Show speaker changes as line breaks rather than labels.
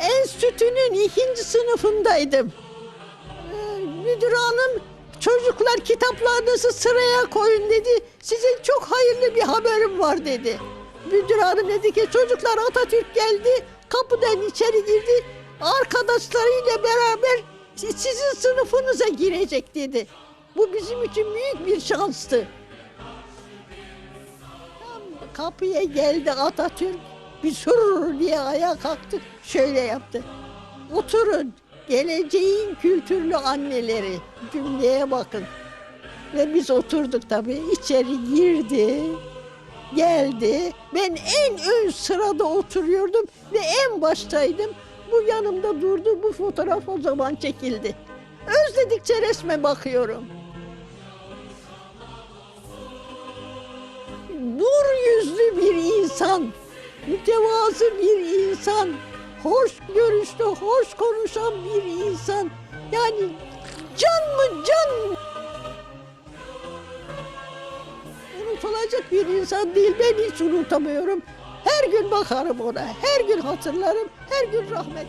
enstitünün ikinci sınıfındaydım. Ee, Müdür hanım çocuklar kitaplarınızı sıraya koyun dedi. Size çok hayırlı bir haberim var dedi. Müdür hanım dedi ki çocuklar Atatürk geldi kapıdan içeri girdi. Arkadaşlarıyla beraber si- sizin sınıfınıza girecek dedi. Bu bizim için büyük bir şanstı. Kapıya geldi Atatürk. Bir sürür diye ayağa kalktı. Şöyle yaptı. Oturun. Geleceğin kültürlü anneleri. Cümleye bakın. Ve biz oturduk tabii. İçeri girdi. Geldi. Ben en ön sırada oturuyordum ve en baştaydım. Bu yanımda durdu. Bu fotoğraf o zaman çekildi. Özledikçe resme bakıyorum. nur yüzlü bir insan, mütevazı bir insan, hoş görüşlü, hoş konuşan bir insan. Yani can mı can mı? Unutulacak bir insan değil, ben hiç unutamıyorum. Her gün bakarım ona, her gün hatırlarım, her gün rahmet.